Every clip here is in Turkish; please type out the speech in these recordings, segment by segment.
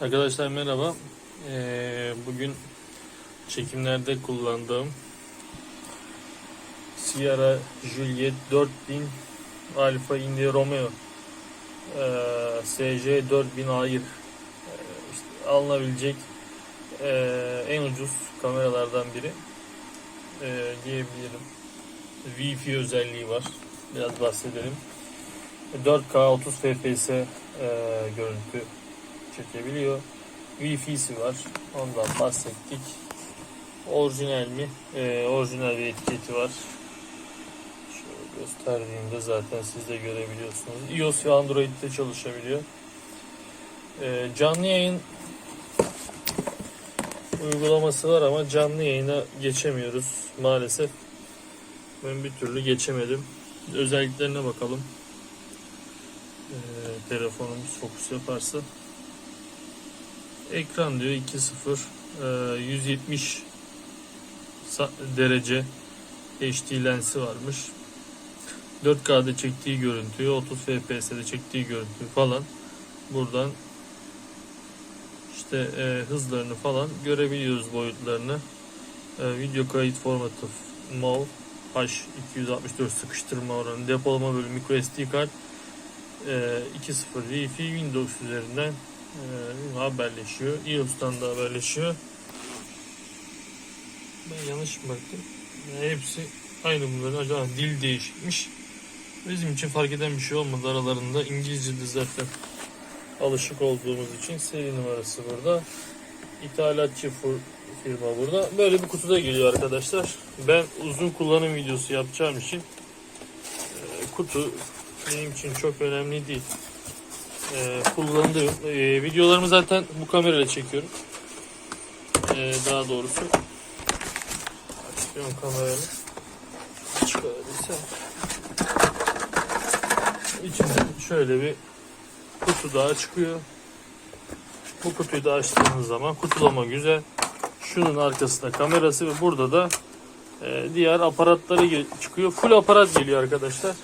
Arkadaşlar merhaba. Ee, bugün çekimlerde kullandığım Sierra Juliet 4000 Alfa India Romeo ee, SC 4000 Air ee, işte alınabilecek ee, en ucuz kameralardan biri ee, diyebilirim. Wi-Fi özelliği var. Biraz bahsedelim. 4K 30 FPS ee, görüntü çekebiliyor. Wi-Fi'si var. Ondan bahsettik. Orijinal mi? Ee, orijinal bir etiketi var. Şöyle gösterdiğimde zaten siz de görebiliyorsunuz. iOS ve Android'de çalışabiliyor. Ee, canlı yayın uygulaması var ama canlı yayına geçemiyoruz maalesef. Ben bir türlü geçemedim. Özelliklerine bakalım. Ee, telefonumuz fokus yaparsa. Ekran diyor 2.0 e, 170 sa- derece HD lensi varmış. 4K'da çektiği görüntüyü, 30 FPS'de çektiği görüntüyü falan buradan işte e, hızlarını falan görebiliyoruz boyutlarını. E, video kayıt formatı MOV H264 sıkıştırma oranı, depolama bölümü microSD kart e, 2.0 Wi-Fi Windows üzerinden ee, haberleşiyor. iOS'tan da haberleşiyor. Ben yanlış mı baktım? Yani hepsi aynı bunların. Acaba dil değişikmiş. Bizim için fark eden bir şey olmadı aralarında. İngilizce de zaten alışık olduğumuz için seri numarası burada. İthalatçı fir- firma burada. Böyle bir kutuda geliyor arkadaşlar. Ben uzun kullanım videosu yapacağım için e, kutu benim için çok önemli değil e, kullandığım e, videolarımı zaten bu kamerayla çekiyorum. E, daha doğrusu açıyorum kamerayı. Çıkarabilsem. İçinden şöyle bir kutu daha çıkıyor. Bu kutuyu da açtığınız zaman kutulama güzel. Şunun arkasında kamerası ve burada da e, diğer aparatları çıkıyor. Full aparat geliyor arkadaşlar.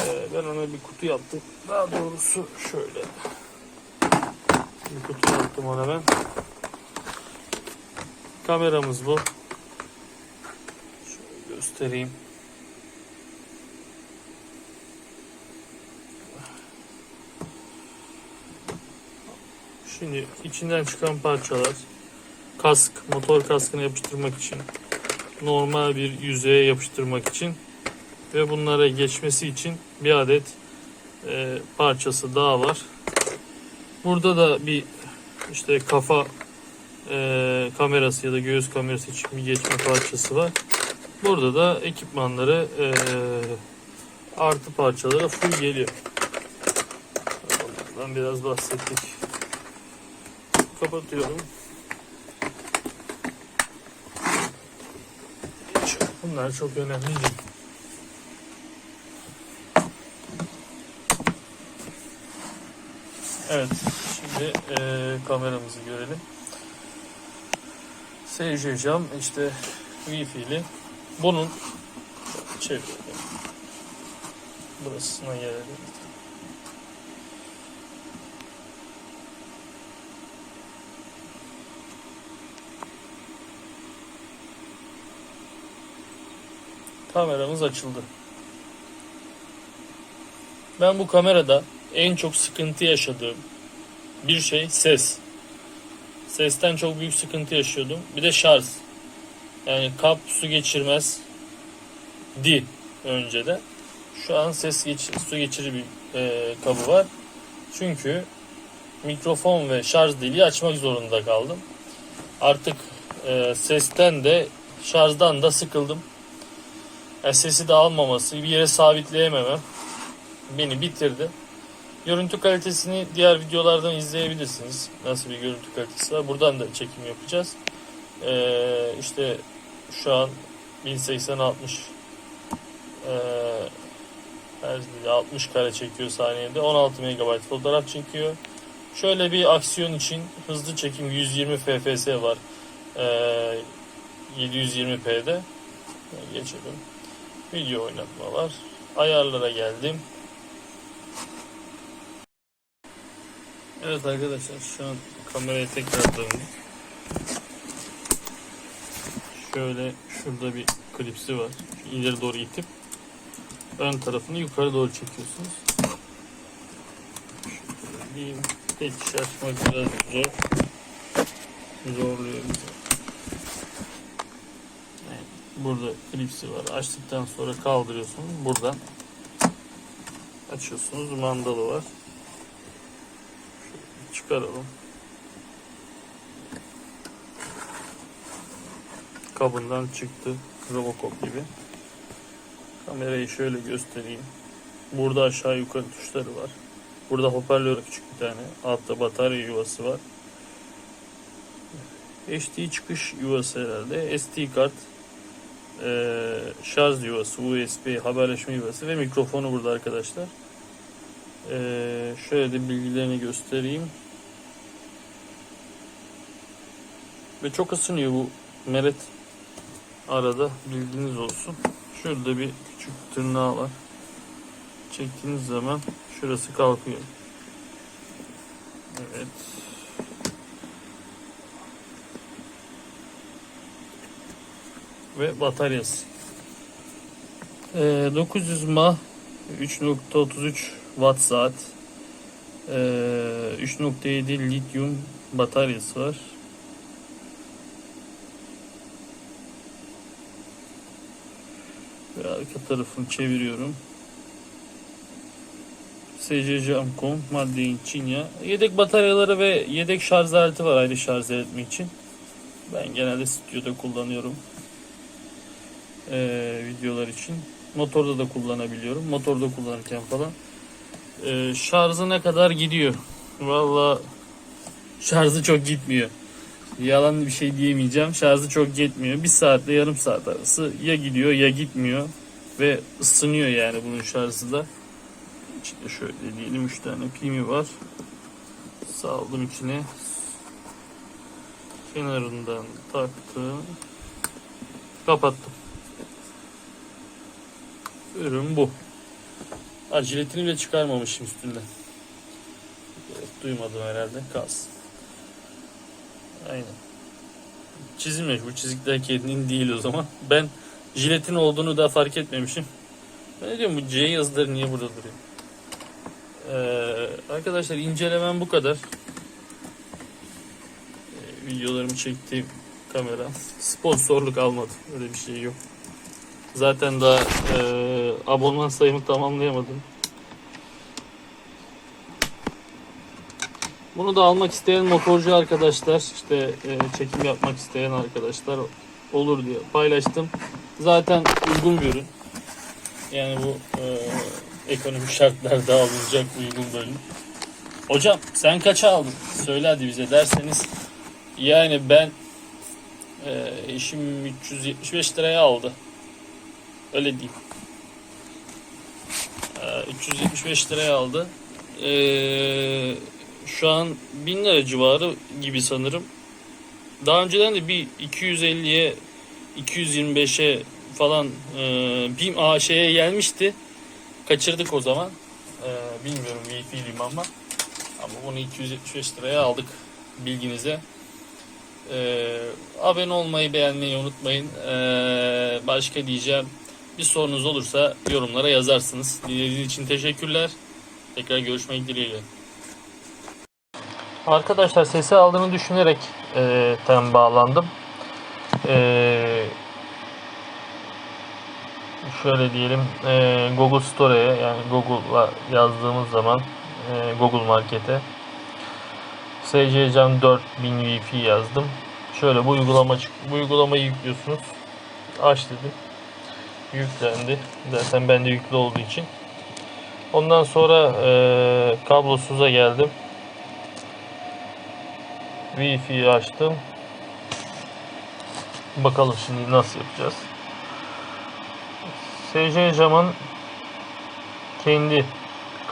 Ee, ben ona bir kutu yaptım. Daha doğrusu şöyle. Bir kutu yaptım ona ben. Kameramız bu. Şöyle göstereyim. Şimdi içinden çıkan parçalar kask, motor kaskını yapıştırmak için normal bir yüzeye yapıştırmak için ve bunlara geçmesi için bir adet e, parçası daha var. Burada da bir işte kafa e, kamerası ya da göğüs kamerası için bir geçme parçası var. Burada da ekipmanları e, artı parçaları full geliyor. Onlardan biraz bahsettik. Kapatıyorum. Bunlar çok önemli değil. Evet, şimdi eee, kameramızı görelim. SC cam işte Wi-Fi'li. Bunun çevirelim. Burasına gelelim. Kameramız açıldı. Ben bu kamerada en çok sıkıntı yaşadığım bir şey ses. Sesten çok büyük sıkıntı yaşıyordum. Bir de şarj. Yani kap su geçirmez di önceden. Şu an ses geç, su geçirir bir e, kabı var. Çünkü mikrofon ve şarj deliği açmak zorunda kaldım. Artık e, sesten de şarjdan da sıkıldım. Yani sesi de almaması, bir yere sabitleyememem beni bitirdi. Görüntü kalitesini diğer videolardan izleyebilirsiniz. Nasıl bir görüntü kalitesi var. Buradan da çekim yapacağız. Ee, işte şu an 1080 60 ee, her biri 60 kare çekiyor saniyede. 16 MB fotoğraf çekiyor. Şöyle bir aksiyon için hızlı çekim 120 fps var. Ee, 720p'de. Geçelim. Video oynatma var. Ayarlara geldim. Evet arkadaşlar şu an kameraya tekrar döndüm. Şöyle şurada bir klipsi var. Şu ileri doğru itip ön tarafını yukarı doğru çekiyorsunuz. Şöyle kişi açmak biraz zor. Zorluyor bizi. Burada klipsi var. Açtıktan sonra kaldırıyorsunuz. Buradan açıyorsunuz. Mandalı var. Çıkaralım. kabından çıktı. Robocop gibi. Kamerayı şöyle göstereyim. Burada aşağı yukarı tuşları var. Burada hoparlör küçük bir tane. Altta batarya yuvası var. HD çıkış yuvası herhalde. SD kart. eee, şarj yuvası, USB, haberleşme yuvası ve mikrofonu burada arkadaşlar. Eee, şöyle de bilgilerini göstereyim. Ve çok ısınıyor bu meret arada bilginiz olsun. Şurada bir küçük tırnağı var. Çektiğiniz zaman şurası kalkıyor. Evet. Ve bataryası. Ee, 900 mAh 3.33 watt saat. Ee, 3.7 lityum bataryası var. Ve arka tarafını çeviriyorum. SC Jamcom Made in China. Yedek bataryaları ve yedek şarj aleti var ayrı şarj etmek için. Ben genelde stüdyoda kullanıyorum. Ee, videolar için. Motorda da kullanabiliyorum. Motorda kullanırken falan. Ee, şarjı ne kadar gidiyor? Valla şarjı çok gitmiyor. Yalan bir şey diyemeyeceğim. Şarjı çok gitmiyor. Bir saatle yarım saat arası ya gidiyor ya gitmiyor. Ve ısınıyor yani bunun şarjı da. İçinde şöyle diyelim 3 tane pimi var. Saldım içine. Kenarından taktım. Kapattım. Ürün bu. Aciletini bile çıkarmamışım üstünden. Duymadım herhalde. Kalsın. Aynen. Çizilmiş bu çizikler kendinin değil o zaman. Ben jiletin olduğunu da fark etmemişim. Ben diyorum bu C yazıları niye burada duruyor? Ee, arkadaşlar incelemem bu kadar. Ee, videolarımı çektiğim kamera. Sponsorluk almadım. Öyle bir şey yok. Zaten daha e, abonman sayımı tamamlayamadım. Bunu da almak isteyen motorcu arkadaşlar, işte e, çekim yapmak isteyen arkadaşlar olur diye paylaştım. Zaten uygun bir ürün. Yani bu e, ekonomik şartlarda alınacak uygun ürün. Hocam sen kaça aldın? Söyle hadi bize derseniz. Yani ben e, eşim 375 liraya aldı. Öyle diyeyim. E, 375 liraya aldı. Eee şu an 1000 lira civarı gibi sanırım. Daha önceden de bir 250'ye 225'e falan e, BİM AŞ'ye gelmişti. Kaçırdık o zaman. E, bilmiyorum Wi-Fi'liyim ama. Ama bunu 275 liraya aldık bilginize. E, abone olmayı beğenmeyi unutmayın. E, başka diyeceğim. Bir sorunuz olursa yorumlara yazarsınız. Dinlediğiniz için teşekkürler. Tekrar görüşmek dileğiyle. Arkadaşlar sesi aldığını düşünerek e, tam bağlandım. E, şöyle diyelim e, Google Store'ye yani Google'a yazdığımız zaman e, Google Market'e SCCam 4000 Wi-Fi yazdım. Şöyle bu uygulama bu uygulamayı yüklüyorsunuz. Aç dedim. Yüklendi. Zaten bende yüklü olduğu için. Ondan sonra e, kablosuza geldim. Wi-Fi'yi açtım. Bakalım şimdi nasıl yapacağız. SC camın kendi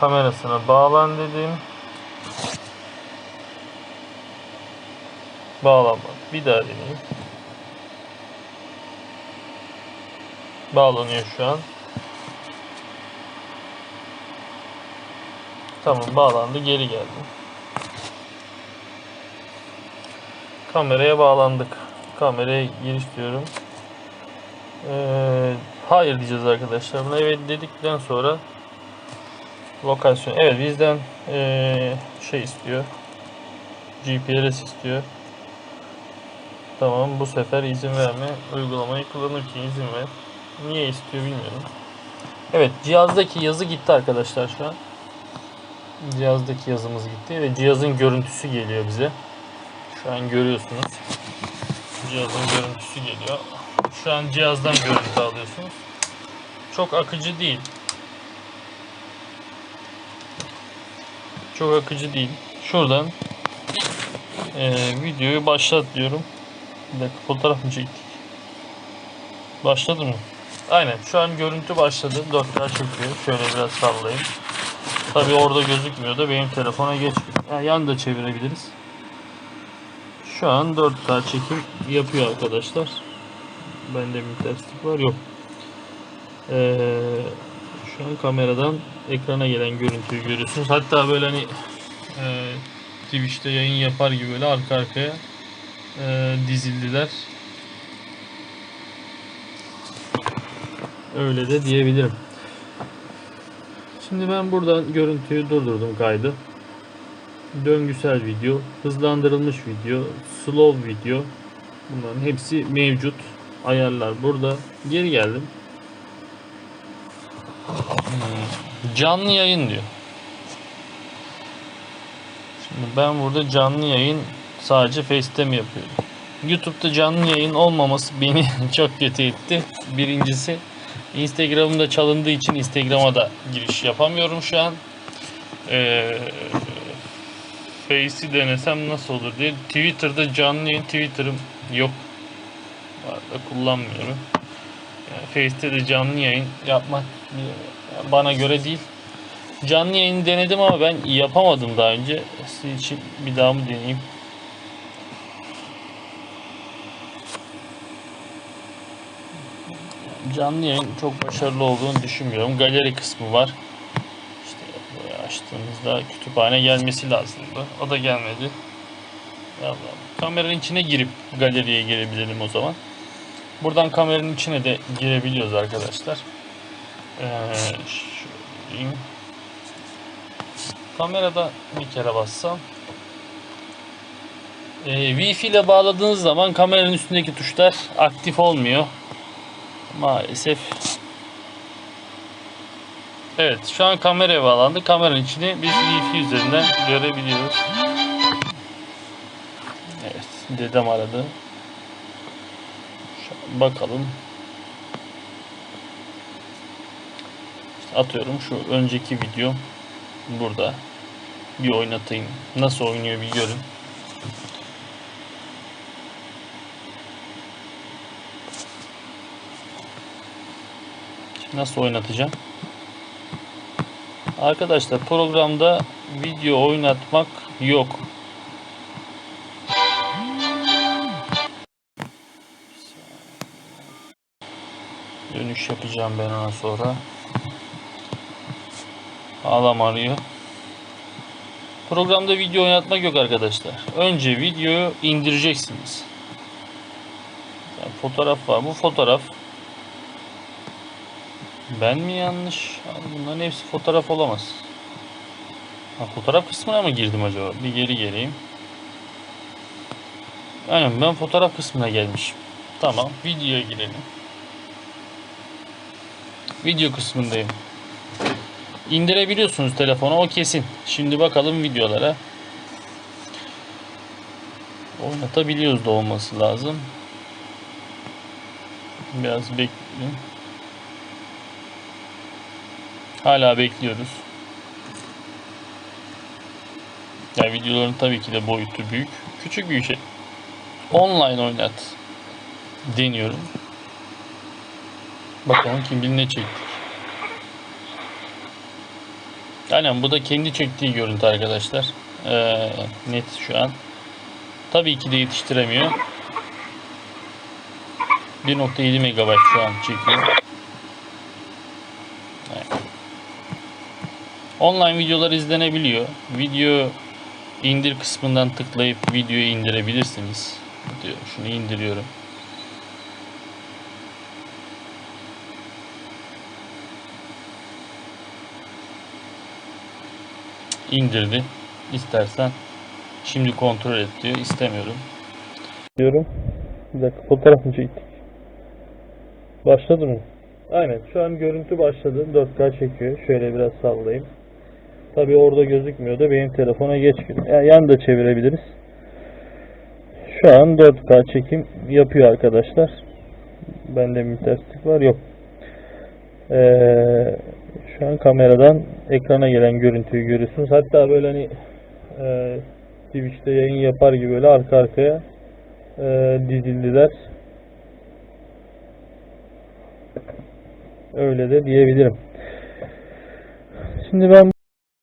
kamerasına bağlan dedim. Bağlanmadı. Bir daha deneyeyim. Bağlanıyor şu an. Tamam bağlandı. Geri geldim. Kameraya bağlandık. Kameraya giriş diyorum. Ee, hayır diyeceğiz arkadaşlar. Buna evet dedikten sonra lokasyon. Evet bizden ee, şey istiyor. GPRS istiyor. Tamam bu sefer izin verme. Uygulamayı kullanırken izin ver. Niye istiyor bilmiyorum. Evet cihazdaki yazı gitti arkadaşlar şu an. Cihazdaki yazımız gitti ve cihazın görüntüsü geliyor bize. Şu an görüyorsunuz. Cihazın görüntüsü geliyor. Şu an cihazdan görüntü alıyorsunuz. Çok akıcı değil. Çok akıcı değil. Şuradan eee, videoyu başlat diyorum. Bir dakika fotoğraf mı çektik? Başladı mı? Aynen şu an görüntü başladı. 4K çekiyor. Şöyle biraz sallayayım. Tabi orada gözükmüyor da benim telefona geç. Yani yan da çevirebiliriz. Şu an 4K çekim yapıyor arkadaşlar. Bende bir terslik var yok. Ee, şu an kameradan ekrana gelen görüntüyü görüyorsunuz. Hatta böyle hani e, Twitch'te yayın yapar gibi böyle arka arkaya e, dizildiler. Öyle de diyebilirim. Şimdi ben buradan görüntüyü durdurdum kaydı. Döngüsel video, hızlandırılmış video, slow video. Bunların hepsi mevcut. Ayarlar burada. Geri geldim. Hmm, Canlı yayın diyor. Şimdi ben burada canlı yayın sadece FaceTime yapıyorum. YouTube'da canlı yayın olmaması beni çok kötü etti. Birincisi Instagram'da çalındığı için Instagram'a da giriş yapamıyorum şu an. Ee, Face'i denesem nasıl olur diye. Twitter'da canlı yayın Twitter'ım yok. Arada kullanmıyorum. Yani Face'te de canlı yayın yapmak bana göre değil. Canlı yayın denedim ama ben yapamadım daha önce. Sizin için bir daha mı deneyeyim? Canlı yayın çok başarılı olduğunu düşünmüyorum. Galeri kısmı var. Açtığımızda kütüphane gelmesi lazımdı. O da gelmedi. Allah. Kameranın içine girip galeriye girebilelim o zaman. Buradan kameranın içine de girebiliyoruz arkadaşlar. Ee, şöyle Kamerada bir kere bassam. Ee, Wi-Fi ile bağladığınız zaman kameranın üstündeki tuşlar aktif olmuyor. Maalesef. Evet şu an kameraya bağlandı. Kameranın içini biz Wi-Fi üzerinden görebiliyoruz. Evet dedem aradı. Şu bakalım. İşte atıyorum şu önceki video burada. Bir oynatayım. Nasıl oynuyor bir görün. Nasıl oynatacağım? Arkadaşlar programda video oynatmak yok. Dönüş yapacağım ben ona sonra. Ağlam arıyor. Programda video oynatmak yok arkadaşlar. Önce videoyu indireceksiniz. Fotoğraf var. Bu fotoğraf ben mi yanlış? Bunların hepsi fotoğraf olamaz. Ha, fotoğraf kısmına mı girdim acaba? Bir geri geleyim. Aynen ben fotoğraf kısmına gelmişim. Tamam videoya girelim. Video kısmındayım. İndirebiliyorsunuz telefona o kesin. Şimdi bakalım videolara. Oynatabiliyoruz da olması lazım. Biraz bekleyin. Hala bekliyoruz. Ya videoların tabii ki de boyutu büyük. Küçük bir şey. Online oynat. Deniyorum. Bakalım kim bilir ne çektik. Aynen bu da kendi çektiği görüntü arkadaşlar. Ee, net şu an. Tabii ki de yetiştiremiyor. 1.7 MB şu an çekiyor. Online videolar izlenebiliyor. Video indir kısmından tıklayıp videoyu indirebilirsiniz diyor. Şunu indiriyorum. indirdi. İstersen şimdi kontrol et diyor. İstemiyorum. Diyorum. Bir dakika fotoğraf mı çektik? Başladı mı? Aynen şu an görüntü başladı. 4K çekiyor. Şöyle biraz sallayayım. Tabi orada gözükmüyor da benim telefona geç. Yani yan da çevirebiliriz. Şu an 4K çekim yapıyor arkadaşlar. Bende bir terslik var yok. Ee, şu an kameradan ekrana gelen görüntüyü görüyorsunuz. Hatta böyle hani e, Twitch'te yayın yapar gibi böyle arka arkaya e, dizildiler. Öyle de diyebilirim. Şimdi ben